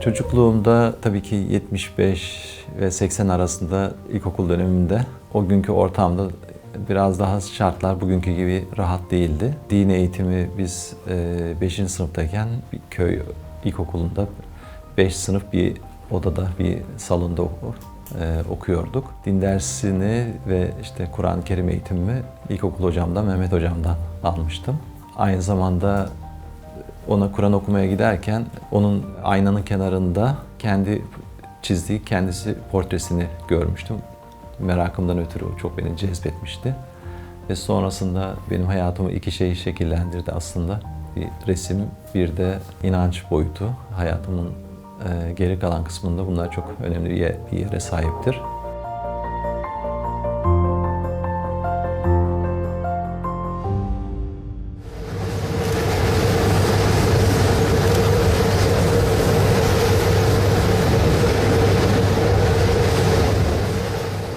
Çocukluğumda tabii ki 75 ve 80 arasında ilkokul döneminde o günkü ortamda biraz daha şartlar bugünkü gibi rahat değildi. Din eğitimi biz 5. sınıftayken bir köy ilkokulunda 5 sınıf bir odada bir salonda e, okuyorduk. Din dersini ve işte Kur'an-ı Kerim eğitimimi ilkokul hocamdan Mehmet hocamdan almıştım. Aynı zamanda ona Kur'an okumaya giderken onun aynanın kenarında kendi çizdiği kendisi portresini görmüştüm. Merakımdan ötürü o çok beni cezbetmişti. Ve sonrasında benim hayatımı iki şey şekillendirdi aslında. Bir resim, bir de inanç boyutu. Hayatımın e, geri kalan kısmında bunlar çok önemli bir yere sahiptir.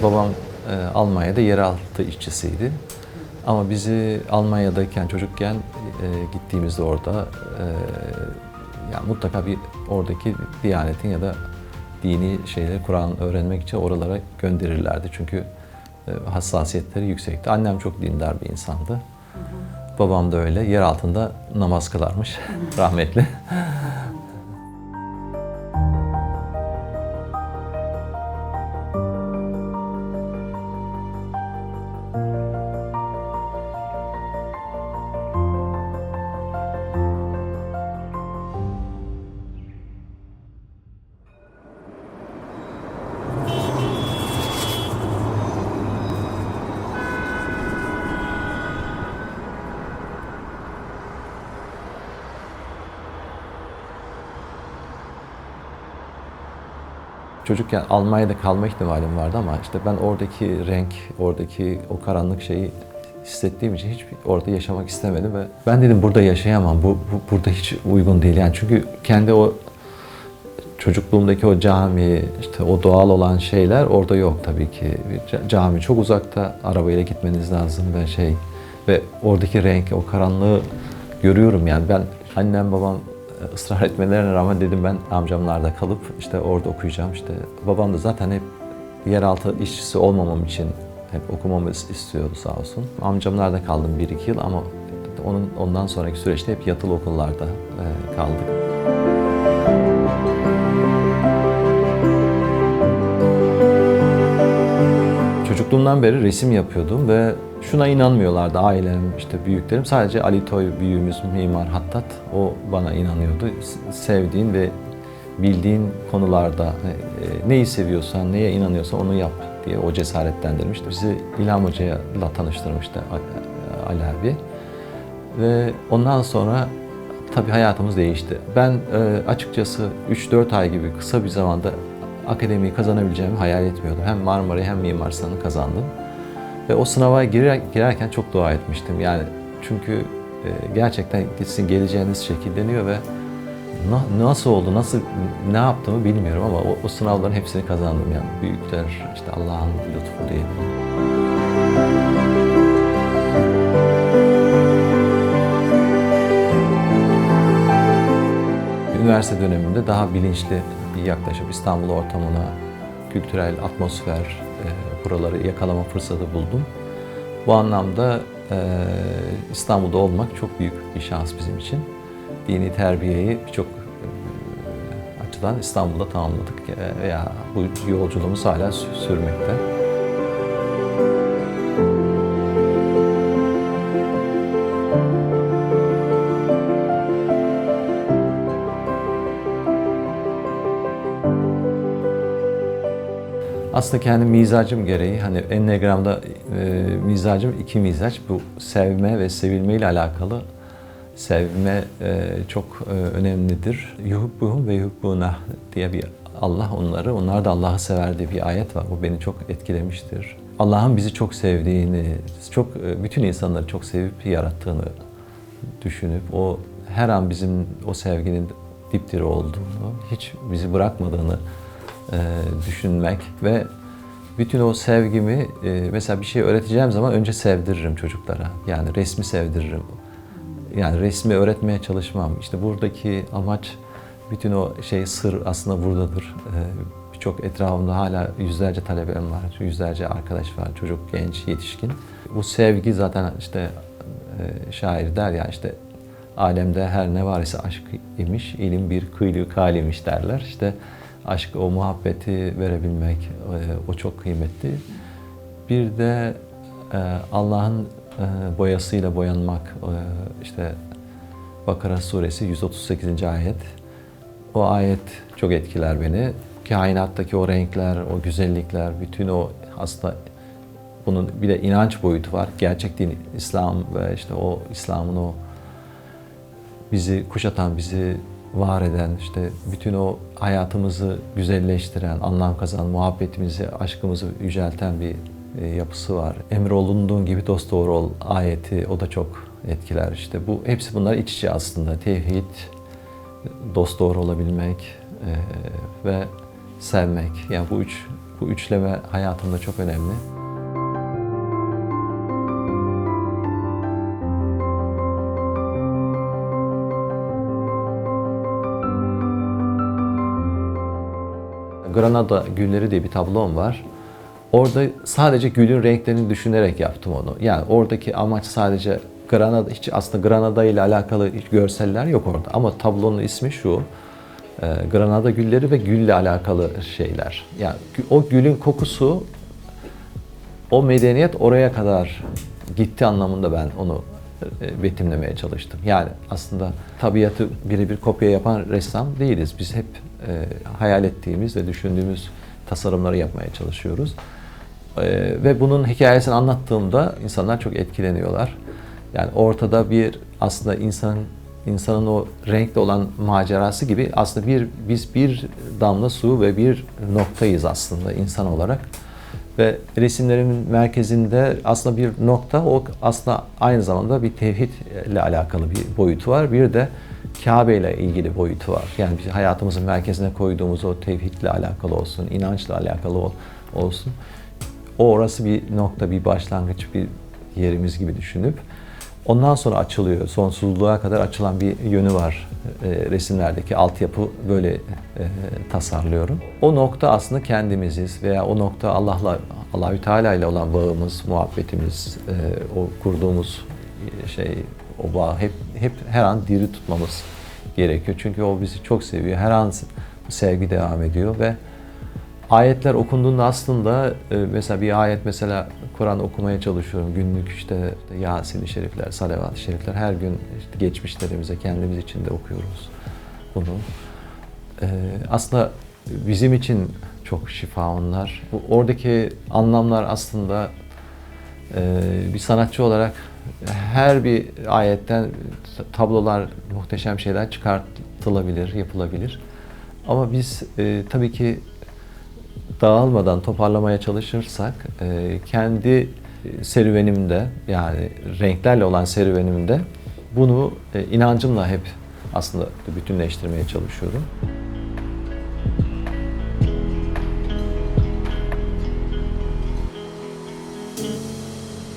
Babam e, Almanya'da yeraltı işçisiydi. Ama bizi Almanya'dayken çocukken e, gittiğimizde orada e, ya mutlaka bir oradaki diyanetin ya da dini şeyleri Kur'an öğrenmek için oralara gönderirlerdi. Çünkü e, hassasiyetleri yüksekti. Annem çok dindar bir insandı. Babam da öyle. Yer altında namaz kılarmış rahmetli. Çocukken Almanya'da kalma ihtimalim vardı ama işte ben oradaki renk, oradaki o karanlık şeyi hissettiğim için hiç orada yaşamak istemedim ve ben dedim burada yaşayamam. Bu, bu burada hiç uygun değil yani çünkü kendi o çocukluğumdaki o cami, işte o doğal olan şeyler orada yok tabii ki. Cami çok uzakta, arabayla gitmeniz lazım ve şey ve oradaki renk, o karanlığı görüyorum yani ben annem babam ısrar etmelerine rağmen dedim ben amcamlarda kalıp işte orada okuyacağım işte. Babam da zaten hep yeraltı işçisi olmamam için hep okumamı is- istiyordu sağ olsun. Amcamlarda kaldım bir iki yıl ama onun ondan sonraki süreçte hep yatılı okullarda e, kaldık. Çocukluğumdan beri resim yapıyordum ve şuna inanmıyorlardı ailem, işte büyüklerim. Sadece Ali Toy büyüğümüz, mimar Hattat, o bana inanıyordu. Sevdiğin ve bildiğin konularda e, neyi seviyorsan, neye inanıyorsan onu yap diye o cesaretlendirmişti. Bizi İlham Hoca'yla tanıştırmıştı Ali abi. Ve ondan sonra tabii hayatımız değişti. Ben e, açıkçası 3-4 ay gibi kısa bir zamanda akademiyi kazanabileceğimi hayal etmiyordum. Hem Marmara'yı hem Mimar kazandım. Ve o sınava girer, girerken çok dua etmiştim. Yani çünkü e, gerçekten gitsin geleceğiniz şekilleniyor ve na- nasıl oldu, nasıl ne yaptığımı bilmiyorum ama o, o sınavların hepsini kazandım yani. Büyükler, işte Allah'ın lütfu diyelim. Üniversite döneminde daha bilinçli bir yaklaşım İstanbul ortamına, kültürel atmosfer, e, buraları yakalama fırsatı buldum. Bu anlamda e, İstanbul'da olmak çok büyük bir şans bizim için. Dini terbiyeyi birçok açıdan İstanbul'da tamamladık veya bu yolculuğumuz hala sü- sürmekte. Aslında kendi mizacım gereği hani Enneagram'da e, mizacım iki mizaç. Bu sevme ve sevilme ile alakalı sevme e, çok e, önemlidir. Yuhubbuhum ve yuhubbuna diye bir Allah onları, onlar da Allah'ı sever diye bir ayet var. Bu beni çok etkilemiştir. Allah'ın bizi çok sevdiğini, çok e, bütün insanları çok sevip yarattığını düşünüp o her an bizim o sevginin dipdiri olduğunu, hiç bizi bırakmadığını e, düşünmek ve bütün o sevgimi e, mesela bir şey öğreteceğim zaman önce sevdiririm çocuklara. Yani resmi sevdiririm. Yani resmi öğretmeye çalışmam. İşte buradaki amaç Bütün o şey sır aslında buradadır. Ee, Birçok etrafımda hala yüzlerce talebem var, yüzlerce arkadaş var, çocuk, genç, yetişkin. Bu sevgi zaten işte e, şair der ya işte alemde her ne var ise aşk imiş, ilim bir kıylı kalimiş derler. İşte aşk o muhabbeti verebilmek e, o çok kıymetli. Bir de e, Allah'ın e, boyasıyla boyanmak işte Bakara suresi 138. ayet. O ayet çok etkiler beni. Kainattaki o renkler, o güzellikler, bütün o aslında bunun bir de inanç boyutu var. Gerçek din İslam ve işte o İslam'ın o bizi kuşatan, bizi var eden, işte bütün o hayatımızı güzelleştiren, anlam kazan, muhabbetimizi, aşkımızı yücelten bir e, yapısı var. Emrolunduğun gibi dost doğru ol ayeti o da çok etkiler işte. Bu hepsi bunlar iç içe aslında. Tevhid, dost doğru olabilmek e, ve sevmek. Yani bu üç bu üçleme hayatımda çok önemli. Granada Gülleri diye bir tablom var. Orada sadece gülün renklerini düşünerek yaptım onu. Yani oradaki amaç sadece Granada, hiç aslında Granada ile alakalı hiç görseller yok orada. Ama tablonun ismi şu, e, Granada gülleri ve gülle alakalı şeyler. Yani o gülün kokusu, o medeniyet oraya kadar gitti anlamında ben onu e, betimlemeye çalıştım. Yani aslında tabiatı birebir kopya yapan ressam değiliz. Biz hep e, hayal ettiğimiz ve düşündüğümüz tasarımları yapmaya çalışıyoruz. E, ve bunun hikayesini anlattığımda insanlar çok etkileniyorlar. Yani ortada bir aslında insan insanın o renkli olan macerası gibi aslında bir biz bir damla su ve bir noktayız aslında insan olarak. Ve resimlerimin merkezinde aslında bir nokta, o aslında aynı zamanda bir tevhid ile alakalı bir boyutu var. Bir de Kabe ile ilgili boyutu var. Yani biz hayatımızın merkezine koyduğumuz o tevhidle alakalı olsun, inançla alakalı ol- olsun. O orası bir nokta, bir başlangıç, bir yerimiz gibi düşünüp ondan sonra açılıyor. Sonsuzluğa kadar açılan bir yönü var e, resimlerdeki altyapı böyle e, tasarlıyorum. O nokta aslında kendimiziz veya o nokta Allah'la Allahü Teala ile olan bağımız, muhabbetimiz, e, o kurduğumuz şey o bağ hep hep her an diri tutmamız gerekiyor. Çünkü o bizi çok seviyor. Her an sevgi devam ediyor ve Ayetler okunduğunda aslında e, mesela bir ayet mesela Kur'an okumaya çalışıyorum. Günlük işte Yasin-i Şerifler, Salavat-ı Şerifler her gün işte geçmişlerimize kendimiz için de okuyoruz bunu. E, aslında bizim için çok şifa onlar. Oradaki anlamlar aslında e, bir sanatçı olarak her bir ayetten tablolar, muhteşem şeyler çıkartılabilir, yapılabilir. Ama biz e, tabii ki dağılmadan toparlamaya çalışırsak e, kendi serüvenimde yani renklerle olan serüvenimde bunu e, inancımla hep aslında bütünleştirmeye çalışıyorum.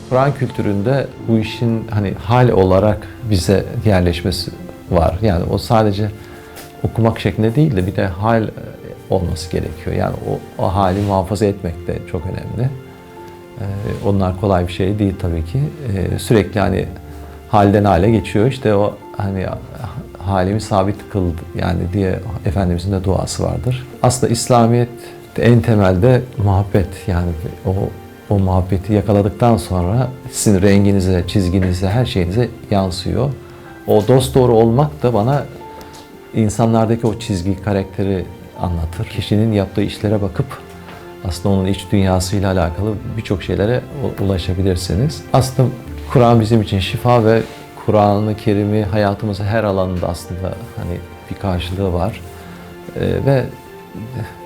Kur'an kültüründe bu işin hani hal olarak bize yerleşmesi var. Yani o sadece okumak şeklinde değil de bir de hal olması gerekiyor. Yani o, o hali muhafaza etmek de çok önemli. Ee, onlar kolay bir şey değil tabii ki. Ee, sürekli hani halden hale geçiyor. İşte o hani halimi sabit kıl yani diye Efendimizin de duası vardır. Aslında İslamiyet en temelde muhabbet yani o o muhabbeti yakaladıktan sonra sizin renginize, çizginize, her şeyinize yansıyor. O dost doğru olmak da bana insanlardaki o çizgi, karakteri anlatır. Kişinin yaptığı işlere bakıp aslında onun iç dünyasıyla alakalı birçok şeylere ulaşabilirsiniz. Aslında Kur'an bizim için şifa ve Kur'an-ı Kerim'i hayatımızın her alanında aslında hani bir karşılığı var. Ee, ve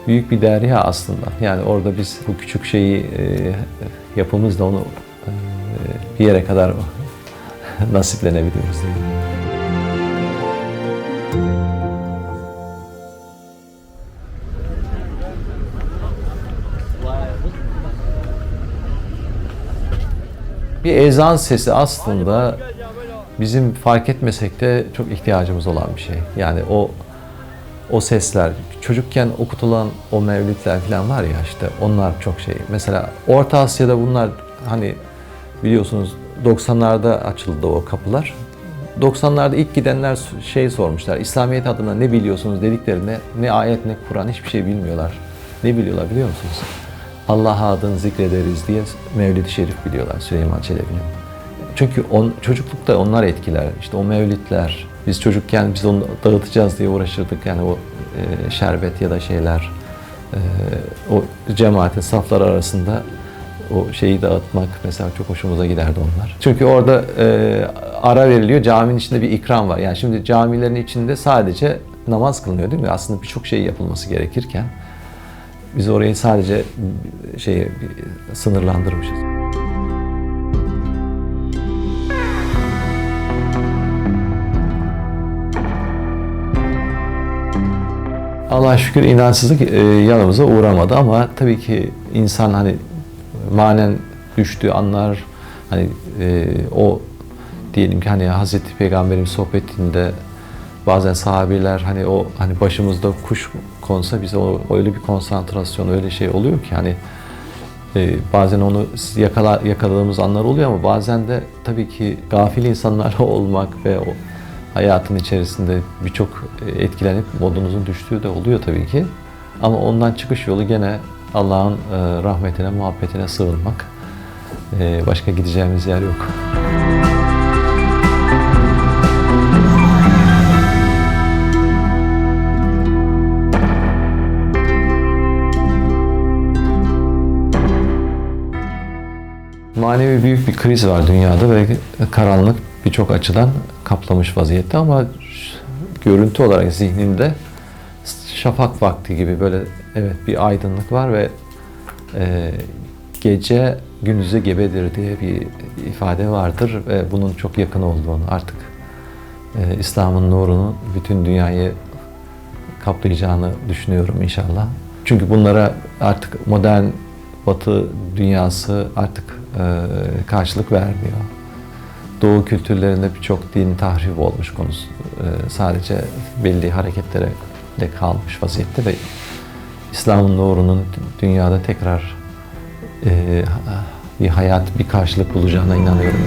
büyük bir derya aslında. Yani orada biz bu küçük şeyi e, yapımızla onu e, bir yere kadar nasiplenebiliyoruz. Bir ezan sesi aslında bizim fark etmesek de çok ihtiyacımız olan bir şey. Yani o o sesler, çocukken okutulan o mevlütler falan var ya işte onlar çok şey. Mesela Orta Asya'da bunlar hani biliyorsunuz 90'larda açıldı o kapılar. 90'larda ilk gidenler şey sormuşlar. İslamiyet adına ne biliyorsunuz dediklerinde ne ayet ne Kur'an hiçbir şey bilmiyorlar. Ne biliyorlar biliyor musunuz? Allah adını zikrederiz diye Mevlid-i Şerif biliyorlar Süleyman Çelebi'nin. Çünkü on, çocuklukta onlar etkiler. İşte o mevlitler. Biz çocukken biz onu dağıtacağız diye uğraşırdık. Yani o e, şerbet ya da şeyler e, o cemaatin safları arasında o şeyi dağıtmak mesela çok hoşumuza giderdi onlar. Çünkü orada e, ara veriliyor. Caminin içinde bir ikram var. Yani şimdi camilerin içinde sadece namaz kılınıyor değil mi? Aslında birçok şey yapılması gerekirken biz orayı sadece şey sınırlandırmışız. Allah'a şükür inançsızlık e, yanımıza uğramadı ama tabii ki insan hani manen düştüğü anlar hani e, o diyelim ki hani Hazreti Peygamber'in sohbetinde bazen sahabiler hani o hani başımızda kuş konsa bize o öyle bir konsantrasyon öyle şey oluyor ki hani e, bazen onu yakala, yakaladığımız anlar oluyor ama bazen de tabii ki gafil insanlarla olmak ve o hayatın içerisinde birçok etkilenip modunuzun düştüğü de oluyor tabii ki. Ama ondan çıkış yolu gene Allah'ın e, rahmetine, muhabbetine sığınmak. E, başka gideceğimiz yer yok. Manevi büyük bir kriz var dünyada ve karanlık birçok açıdan kaplamış vaziyette ama görüntü olarak zihnimde şafak vakti gibi böyle evet bir aydınlık var ve e, gece gündüze gebedir diye bir ifade vardır ve bunun çok yakın olduğunu artık e, İslam'ın nurunu bütün dünyayı kaplayacağını düşünüyorum inşallah. Çünkü bunlara artık modern Batı dünyası artık e, karşılık vermiyor. Doğu kültürlerinde birçok din tahrip olmuş konusu. E, sadece belli hareketlere de kalmış vaziyette ve İslam'ın nurunun dünyada tekrar e, bir hayat, bir karşılık bulacağına inanıyorum.